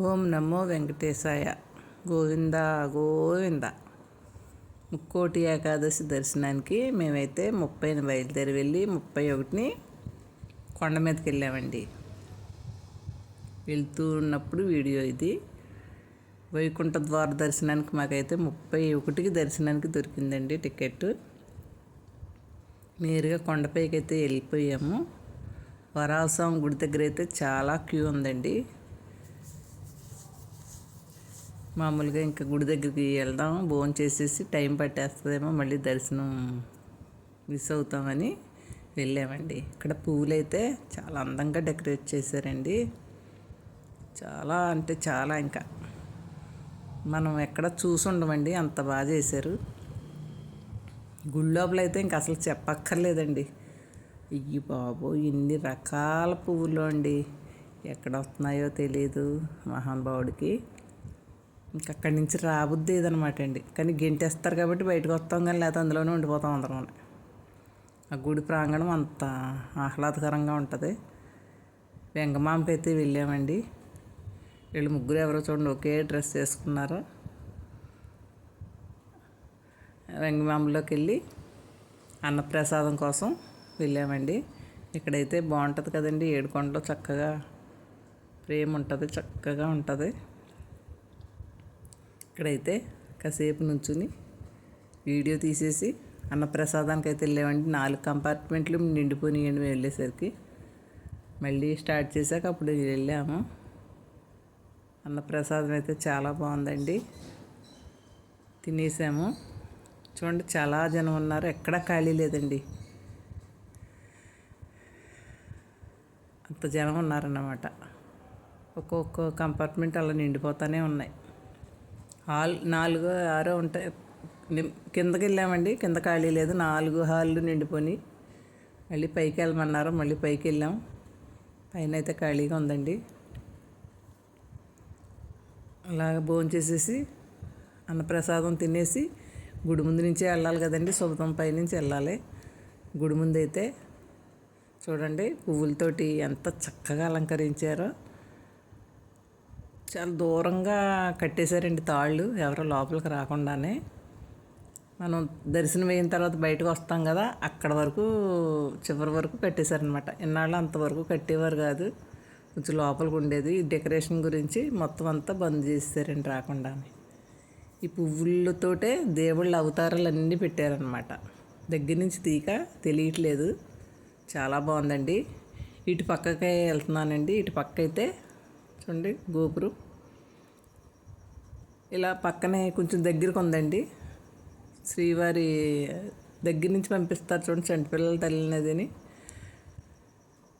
ఓం నమో వెంకటేశాయ. గోవింద గోవింద. ముక్కోటి ఏకాదశి దర్శనానికి మేమైతే ముప్పైని బయలుదేరి వెళ్ళి ముప్పై ఒకటిని కొండ మీదకి వెళ్ళామండి. వెళ్తూ ఉన్నప్పుడు వీడియో ఇది. వైకుంఠ ద్వార దర్శనానికి మాకైతే ముప్పై ఒకటికి దర్శనానికి దొరికిందండి టికెట్. నేరుగా కొండపైకి అయితే వెళ్ళిపోయాము. వరాలస్వామి గుడి దగ్గర అయితే చాలా క్యూ ఉందండి. మామూలుగా ఇంకా గుడి దగ్గరికి వెళ్దాం భోజనం చేసేసి టైం పట్టేస్తుందేమో మళ్ళీ దర్శనం మిస్ అవుతామని వెళ్ళామండి. ఇక్కడ పువ్వులు అయితే చాలా అందంగా డెకరేట్ చేశారండి. చాలా అంటే చాలా ఇంకా. మనం ఎక్కడ చూసి ఉండమండి అంత బాగా చేశారు. గుడి లోపల అయితే ఇంక అసలు చెప్పక్కర్లేదండి. ఇయ్యి బాబు ఇన్ని రకాల పువ్వులు అండి. ఎక్కడ వస్తున్నాయో తెలియదు మహానుభావుడికి. ఇంక అక్కడి నుంచి రాబుద్ది ఏదనమాట అండి. కానీ గెంటేస్తారు కాబట్టి బయటకు వస్తాం కానీ లేకపోతే అందులోనే ఉండిపోతాం అందరం ఆ గుడి ప్రాంగణం అంత ఆహ్లాదకరంగా ఉంటుంది. వెంగమాంప అయితే వెళ్ళామండి. వీళ్ళు ముగ్గురు ఎవరో చూడండి ఒకే డ్రెస్ వేసుకున్నారు. వెంగమాంలోకి వెళ్ళి అన్నప్రసాదం కోసం వెళ్ళామండి. ఇక్కడైతే బాగుంటుంది కదండి. ఏడుకొండలో చక్కగా ప్రేమ ఉంటుంది చక్కగా ఉంటుంది. ఇక్కడైతే కాసేపు నుంచుని వీడియో తీసేసి అన్న ప్రసాదానికి అయితే వెళ్ళామండి నాలుగు కంపార్ట్మెంట్లు నిండిపోయినాయండి మేము వెళ్ళేసరికి. మళ్ళీ స్టార్ట్ చేశాక అప్పుడు వెళ్ళాము. అన్న ప్రసాదం అయితే చాలా బాగుందండి. తినేసాము. చూడండి చాలా జనం ఉన్నారు. ఎక్కడా ఖాళీ లేదండి. అంత జనం ఉన్నారన్నమాట. ఒక్కొక్క కంపార్ట్మెంట్ అలా నిండిపోతూనే ఉన్నాయి. హాల్ నాలుగు ఆరో ఉంటాయి. కిందకి వెళ్ళామండి. కింద ఖాళీ లేదు. నాలుగు హాళ్ళు నిండిపోయి మళ్ళీ పైకి వెళ్ళమన్నారు. మళ్ళీ పైకి వెళ్ళాం. పైన అయితే ఖాళీగా ఉందండి. అలాగ భోంచేసేసి అన్నప్రసాదం తినేసి గుడి ముందు నుంచే వెళ్ళాలి కదండి. శుభతం పైనుంచి వెళ్ళాలి. గుడి ముందు అయితే చూడండి పువ్వులతోటి ఎంత చక్కగా అలంకరించారో. చాలా దూరంగా కట్టేశారండి తాళ్ళు. ఎవరో లోపలికి రాకుండానే. మనం దర్శనం అయిన తర్వాత బయటకు వస్తాం కదా అక్కడ వరకు చివరి వరకు కట్టేశారనమాట ఇన్నాళ్ళు అంతవరకు కట్టేవారు కాదు. కొంచెం లోపలికి ఉండేది. ఈ డెకరేషన్ గురించి మొత్తం అంతా బంద్ చేసేసారండి రాకుండానే. ఈ పువ్వులతోటే దేవుళ్ళ అవతారాలు అన్నీ పెట్టారనమాట దగ్గర నుంచి తీక తెలియట్లేదు. చాలా బాగుందండి. ఇటు పక్కకే వెళ్తున్నానండి. ఇటు పక్క అయితే చూడండి గోపురం. ఇలా పక్కనే కొంచెం దగ్గరకు ఉందండి. శ్రీవారి దగ్గర నుంచి పంపిస్తారు చూడండి చంటి పిల్లల తల్లినదిని.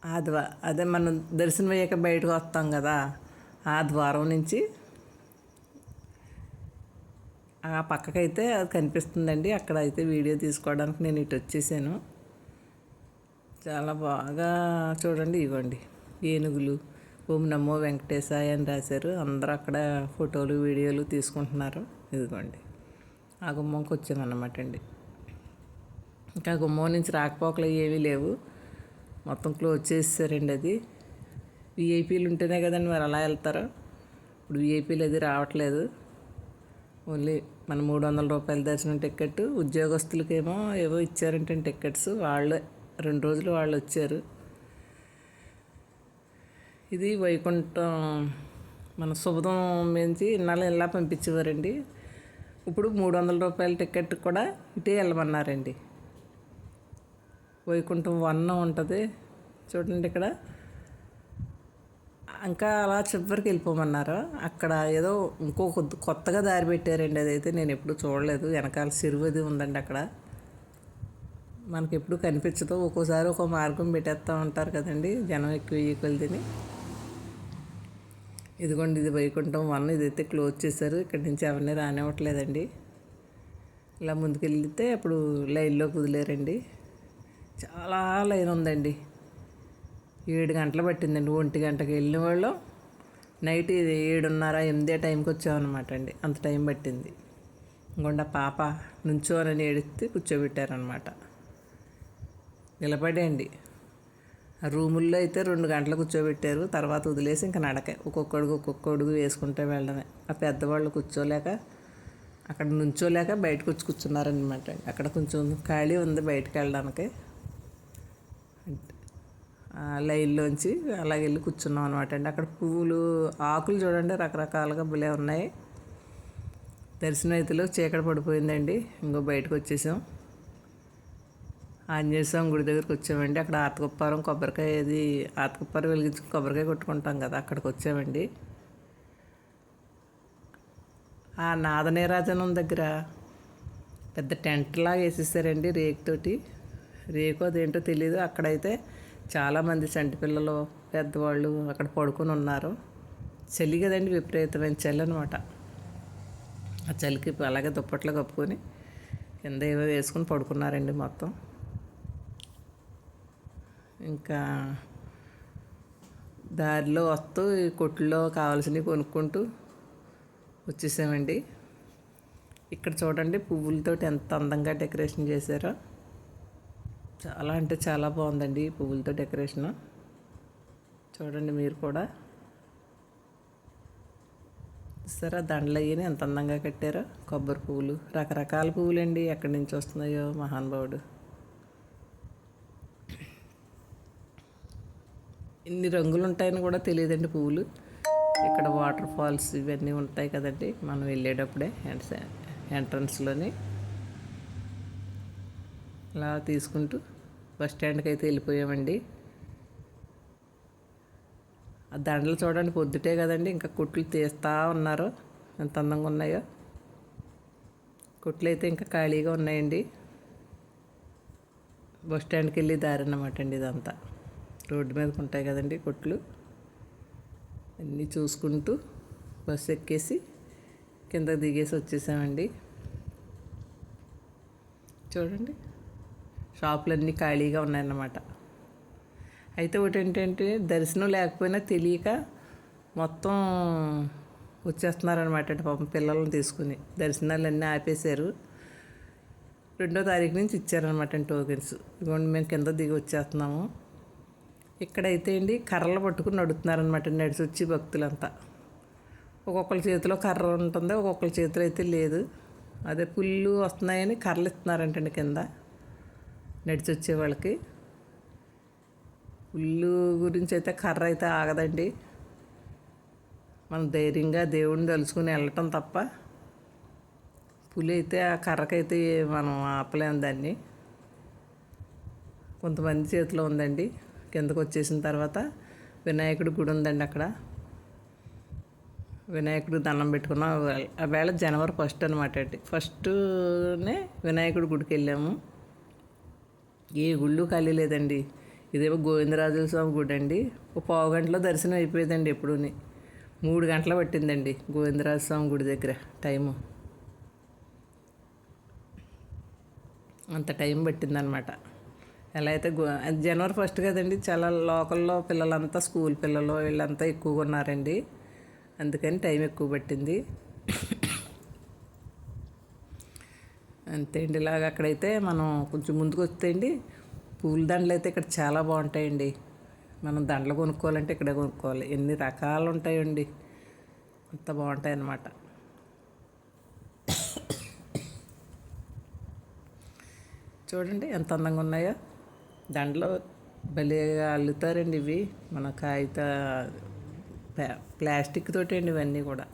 ఆ అదే మనం దర్శనం అయ్యాక బయటకు వస్తాం కదా ఆ ద్వారం నుంచి. ఆ పక్కకైతే అది కనిపిస్తుందండి. అక్కడ అయితే వీడియో తీసుకోవడానికి నేను ఇటు వచ్చేసాను. చాలా బాగా చూడండి ఇవ్వండి ఏనుగులు. ఓం నమో వెంకటేశాయ అని రాశారు. అందరూ అక్కడ ఫోటోలు వీడియోలు తీసుకుంటున్నారు. ఇదిగోండి. ఆ గుమ్మంకి వచ్చామన్నమాట అండి. ఇంకా గుమ్మం నుంచి రాకపోకలు ఏమీ లేవు. మొత్తం క్లోజ్ చేసేసారండి అది. విఐపీలు ఉంటేనే కదండి మరి అలా వెళ్తారు. ఇప్పుడు విఐపీలు అది రావట్లేదు. ఓన్లీ మన మూడు వందల రూపాయల దర్శనం టికెట్ ఉద్యోగస్తులకేమో ఏవో ఇచ్చారంటే టికెట్స్ వాళ్ళు రెండు రోజులు వాళ్ళు వచ్చారు. ఇది వైకుంఠం. మన శుభదం మించి ఇన్నాళ్ళు ఇలా పంపించేవారండి? ఇప్పుడు మూడు వందల రూపాయల టికెట్ కూడా ఇటే వెళ్ళమన్నారండి. వైకుంఠం వన్ ఉంటుంది. చూడండి ఇక్కడ. ఇంకా అలా చివరికి వెళ్ళిపోమన్నారు. అక్కడ ఏదో ఇంకో కొత్తగా దారి పెట్టారండి అదైతే. నేను ఎప్పుడు చూడలేదు. వెనకాల సిరువది ఉందండి అక్కడ. మనకి ఎప్పుడు కనిపించదు. ఒక్కోసారి ఒక మార్గం పెట్టేస్తూ ఉంటారు కదండి. జనం ఎక్కువ ఈక్వల్దిని ఇదిగోండి ఇది వైకుంఠం వన్ ఇదైతే క్లోజ్ చేశారు. ఇక్కడి నుంచి ఎవరిని రానివ్వట్లేదండి. ఇలా ముందుకెళ్తే అప్పుడు లైన్లో కుదిలేరండి చాలా లైన్ ఉందండి. ఏడు గంటలు పట్టిందండి. ఒంటి గంటకి వెళ్ళిన వాళ్ళు. నైట్ ఏడున్నర ఎనిమిదే టైంకి వచ్చామన్నమాట అండి. అంత టైం పట్టింది. ఇంకొండ పాప నుంచోనని ఏడిస్తే కూర్చోబెట్టారనమాట నిలబడేయండి రూముల్లో అయితే రెండు గంటలు కూర్చోబెట్టారు. తర్వాత వదిలేసి ఇంకా నడకే. ఒక్కొక్కడుగు ఒక్కొక్కడుగు వేసుకుంటే వెళ్ళడమే. ఆ పెద్దవాళ్ళు కూర్చోలేక అక్కడ నుంచోలేక బయటకు వచ్చి కూర్చున్నారనమాట అక్కడ కొంచెం ఖాళీ ఉంది బయటకు వెళ్ళడానికి. లైన్లోంచి అలాగ వెళ్ళి కూర్చున్నాం అనమాట అండి. అక్కడ పువ్వులు ఆకులు చూడండి రకరకాలుగా భలే ఉన్నాయి. దర్శనం అయితే చీకటి పడిపోయిందండి. ఇంకో బయటకు వచ్చేసాం. ఆంజనేయ స్వామి గుడి దగ్గరికి వచ్చామండి. అక్కడ ఆతకుప్పారం కొబ్బరికాయ అది ఆతకుప్పారం వెలిగించి కొబ్బరికాయ కొట్టుకుంటాం కదా అక్కడికి వచ్చామండి. ఆ నాదనీరాజనం దగ్గర పెద్ద టెంట్లా వేసేసారండి రేకుతోటి. రేకు అదేంటో తెలియదు అక్కడైతే చాలామంది చంటి పిల్లలు పెద్దవాళ్ళు అక్కడ పడుకొని ఉన్నారు. చలి కదండి విపరీతమైన చలి అనమాట ఆ చలికి అలాగే దుప్పట్లు కప్పుకొని కింద ఏవో వేసుకొని పడుకున్నారండి మొత్తం. ఇంకా దారిలో వస్తూ ఈ కొట్టులో కావాల్సినవి కొనుక్కుంటూ వచ్చేసామండి. ఇక్కడ చూడండి పువ్వులతో ఎంత అందంగా డెకరేషన్ చేశారో. చాలా అంటే చాలా బాగుందండి ఈ పువ్వులతో డెకరేషన్. చూడండి మీరు కూడా. చూస్తారా దండలు అయ్యని ఎంత అందంగా కట్టారో. కొబ్బరి పువ్వులు రకరకాల పువ్వులండి ఎక్కడి నుంచి వస్తున్నాయో మహానుభావుడు. ఇన్ని రంగులు ఉంటాయని కూడా తెలియదండి పువ్వులు. ఇక్కడ వాటర్ ఫాల్స్ ఇవన్నీ ఉంటాయి కదండి. మనం వెళ్ళేటప్పుడే ఎంట్రన్స్లోని అలా తీసుకుంటూ బస్ స్టాండ్కి అయితే వెళ్ళిపోయామండి. ఆ దండలు చూడండి పొద్దుటే కదండి. ఇంకా కుట్లు తీస్తూ ఉన్నారు. ఎంత అందంగా ఉన్నాయో. కుట్లు అయితే ఇంకా ఖాళీగా ఉన్నాయండి. బస్ స్టాండ్కి వెళ్ళి దారి అన్నమాట అండి ఇదంతా. రోడ్డు మీద ఉంటాయి కదండి కొట్లు. అన్నీ చూసుకుంటూ బస్సు ఎక్కేసి కింద దిగేసి వచ్చేసామండి. చూడండి. షాపులన్నీ ఖాళీగా ఉన్నాయన్నమాట. అయితే ఒకటి ఏంటంటే దర్శనం లేకపోయినా తెలియక మొత్తం వచ్చేస్తున్నారనమాట పాపం పిల్లల్ని తీసుకుని. దర్శనాలన్నీ ఆపేశారు. రెండో తారీఖు నుంచి ఇచ్చారనమాట టోకెన్స్. ఇదిగోండి మేము కింద దిగి వచ్చేస్తున్నాము. ఇక్కడైతే అండి కర్రలు పట్టుకుని నడుతున్నారనమాట నడిచి వచ్చి భక్తులంతా. ఒక్కొక్కరి చేతిలో కర్ర ఉంటుంది ఒక్కొక్కరి చేతిలో అయితే లేదు. అదే పుల్లు వస్తున్నాయని కర్రలు ఇస్తున్నారంటండి కింద నడిచి వచ్చే వాళ్ళకి. పుల్లు గురించి అయితే కర్ర అయితే ఆగదండి. మనం ధైర్యంగా దేవుడిని తలుచుకుని వెళ్ళటం తప్ప పులి అయితే ఆ కర్రకైతే మనం ఆపలేము దాన్ని. కొంతమంది చేతిలో ఉందండి. కిందకు వచ్చేసిన తర్వాత వినాయకుడి గుడి ఉందండి అక్కడ. వినాయకుడు దండం పెట్టుకున్నాం. ఆ వేళ జనవరి ఫస్ట్ అనమాట అండి ఫస్ట్నే వినాయకుడి గుడికి వెళ్ళాము. ఏ గుళ్ళు ఖాళీ లేదండి. ఇదేమో గోవిందరాజుల స్వామి గుడి అండి. ఒక పావు గంటలో దర్శనం అయిపోయేదండి ఎప్పుడూని. మూడు గంటలు పట్టిందండి గోవిందరాజ స్వామి గుడి దగ్గర టైము. అంత టైం పట్టిందనమాట ఎలా అయితే జనవరి ఫస్ట్ కదండి చాలా లోకల్లో పిల్లలంతా స్కూల్ పిల్లలు వీళ్ళంతా ఎక్కువగా ఉన్నారండి. అందుకని టైం ఎక్కువ పట్టింది. అంతే అండి ఇలాగ అక్కడైతే మనం కొంచెం ముందుకు వస్తే అండి పూల దండలు అయితే ఇక్కడ చాలా బాగుంటాయండి. మనం దండలు కొనుక్కోవాలంటే ఇక్కడే కొనుక్కోవాలి. ఎన్ని రకాలు ఉంటాయండి అంత బాగుంటాయి అన్నమాట. చూడండి ఎంత అందంగా ఉన్నాయో. దాంట్లో భలేగా అల్లుతారండి ఇవి. మన కాగిత ప్లాస్టిక్ తోటి అండి ఇవన్నీ కూడా.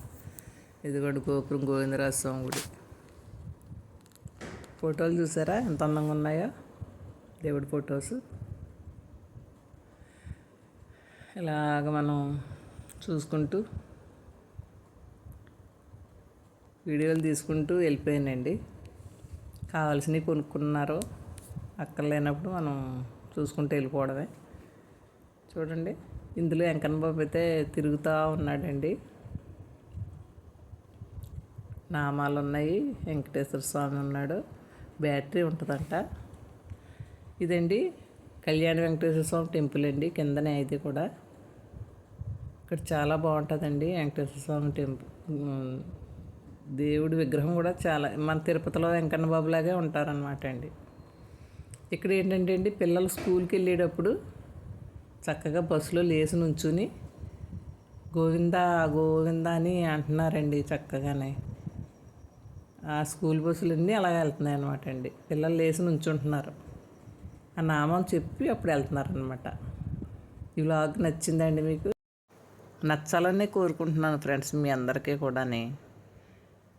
ఇదిగోండి గోపురం గోవిందరాజ స్వామి గుడి. ఫోటోలు చూసారా? ఎంత అందంగా ఉన్నాయో. దేవుడి ఫొటోస్. ఇలాగ మనం చూసుకుంటూ వీడియోలు తీసుకుంటూ వెళ్ళిపోయానండి. కావాల్సినవి కొనుక్కున్నారు అక్కర్లేనప్పుడు మనం చూసుకుంటూ వెళ్ళిపోవడమే. చూడండి ఇందులో వెంకన్న బాబు అయితే తిరుగుతూ ఉన్నాడండి. నామాలు ఉన్నాయి వెంకటేశ్వర స్వామి ఉన్నాడు బ్యాటరీ ఉంటుందంట. ఇదండి కళ్యాణ వెంకటేశ్వర స్వామి టెంపుల్ అండి కిందనే ఇది కూడా. ఇక్కడ చాలా బాగుంటుందండి వెంకటేశ్వర స్వామి టెంపుల్ దేవుడి విగ్రహం కూడా చాలా మన తిరుపతిలో వెంకన్న బాబులాగే ఉంటారనమాట అండి. ఇక్కడ ఏంటంటే అండి పిల్లలు స్కూల్కి వెళ్ళేటప్పుడు చక్కగా బస్సులో లేచి నుంచుని గోవిందా గోవిందా అని అంటున్నారండి చక్కగానే. ఆ స్కూల్ బస్సులన్నీ అలా వెళ్తున్నాయి అనమాట అండి. పిల్లలు లేచి నుంచుంటున్నారు. ఆ నామం చెప్పి అప్పుడు వెళ్తున్నారు అనమాట ఈ వ్లాగ్ నచ్చిందండి మీకు? నచ్చాలనే కోరుకుంటున్నాను ఫ్రెండ్స్ మీ అందరికీ కూడాని.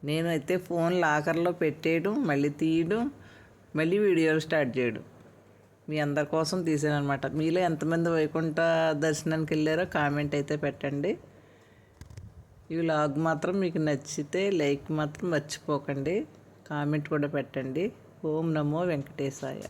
నేనైతే ఫోన్ లాకర్లో పెట్టేయడం మళ్ళీ తీయడం మళ్ళీ వీడియోలు స్టార్ట్ చేయడు. మీ అందరి కోసం తీసాను అనమాట మీలో ఎంతమంది వైకుంఠ దర్శనానికి వెళ్ళారో కామెంట్ అయితే పెట్టండి. ఈ లాగ్ మాత్రం మీకు నచ్చితే లైక్ మాత్రం మర్చిపోకండి. కామెంట్ కూడా పెట్టండి. ఓం నమో వెంకటేశాయ.